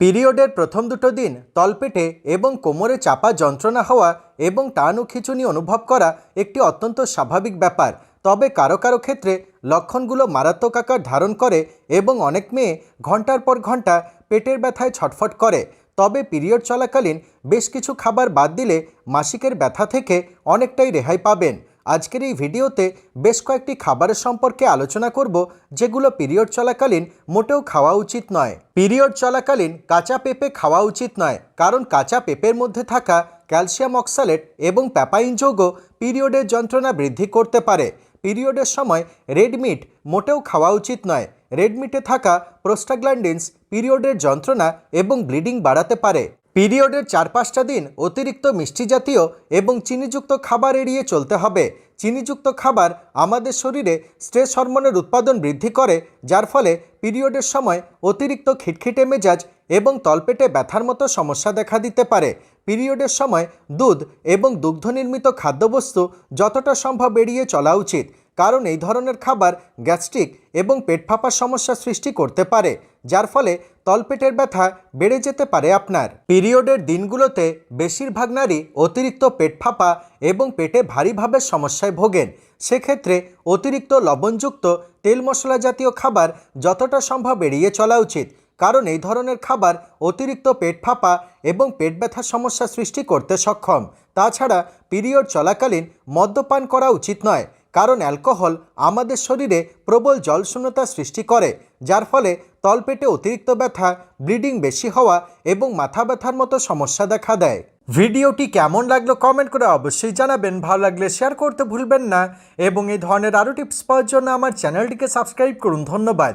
পিরিয়ডের প্রথম দুটো দিন তলপেটে এবং কোমরে চাপা যন্ত্রণা হওয়া এবং টান ও খিচুনি অনুভব করা একটি অত্যন্ত স্বাভাবিক ব্যাপার। তবে কারও কারও ক্ষেত্রে লক্ষণগুলো মারাত্মক আকার ধারণ করে এবং অনেক মেয়ে ঘণ্টার পর ঘণ্টা পেটের ব্যথায় ছটফট করে। তবে পিরিয়ড চলাকালীন বেশ কিছু খাবার বাদ দিলে মাসিকের ব্যথা থেকে অনেকটাই রেহাই পাবেন। আজকের এই ভিডিওতে বেশ কয়েকটি খাবারের সম্পর্কে আলোচনা করব, যেগুলো পিরিয়ড চলাকালীন মোটেও খাওয়া উচিত নয়। পিরিয়ড চলাকালীন কাঁচা পেঁপে খাওয়া উচিত নয়, কারণ কাঁচা পেঁপের মধ্যে থাকা ক্যালসিয়াম অক্সালেট এবং প্যাপাইন যৌগ পিরিয়ডের যন্ত্রণা বৃদ্ধি করতে পারে। পিরিয়ডের সময় রেড মিট মোটেও খাওয়া উচিত নয়। রেড মিটে থাকা প্রোস্টাগ্ল্যান্ডিন্স পিরিয়ডের যন্ত্রণা এবং ব্লিডিং বাড়াতে পারে। পিরিয়ডের চার পাঁচটা দিন অতিরিক্ত মিষ্টি জাতীয় এবং চিনিযুক্ত খাবার এড়িয়ে চলতে হবে। চিনিযুক্ত খাবার আমাদের শরীরে স্ট্রেস হরমোনের উৎপাদন বৃদ্ধি করে, যার ফলে পিরিয়ডের সময় অতিরিক্ত খিটখিটে মেজাজ এবং তলপেটে ব্যথার মতো সমস্যা দেখা দিতে পারে। পিরিয়ডের সময় দুধ এবং দুগ্ধ নির্মিত খাদ্যবস্তু যতটা সম্ভব এড়িয়ে চলা উচিত। কারণ এই ধরনের খাবার গ্যাস্ট্রিক এবং পেট ফাঁপার সমস্যা সৃষ্টি করতে পারে, যার ফলে তলপেটের ব্যথা বেড়ে যেতে পারে আপনার। পিরিয়ডের দিনগুলোতে বেশিরভাগ নারী অতিরিক্ত পেট ফাঁপা এবং পেটে ভারীভাবে সমস্যায় ভোগেন। সেক্ষেত্রে অতিরিক্ত লবণযুক্ত তেল মশলা জাতীয় খাবার যতটা সম্ভব এড়িয়ে চলা উচিত, কারণ এই ধরনের খাবার অতিরিক্ত পেট ফাঁপা এবং পেট ব্যথার সমস্যা সৃষ্টি করতে সক্ষম। তাছাড়া পিরিয়ড চলাকালীন মদ্যপান করা উচিত নয় কারণ অ্যালকোহল আমাদের শরীরে প্রবল জলশূন্যতা সৃষ্টি করে, যার ফলে তলপেটে অতিরিক্ত ব্যথা, ব্লিডিং বেশি হওয়া এবং মাথা ব্যথার মতো সমস্যা দেখা দেয়। ভিডিওটি কেমন লাগল কমেন্ট করে অবশ্যই জানাবেন। ভালো লাগলে শেয়ার করতে ভুলবেন না এবং এই ধরনের আরও টিপস পাওয়ার জন্য আমার চ্যানেলটিকে সাবস্ক্রাইব করুন। ধন্যবাদ।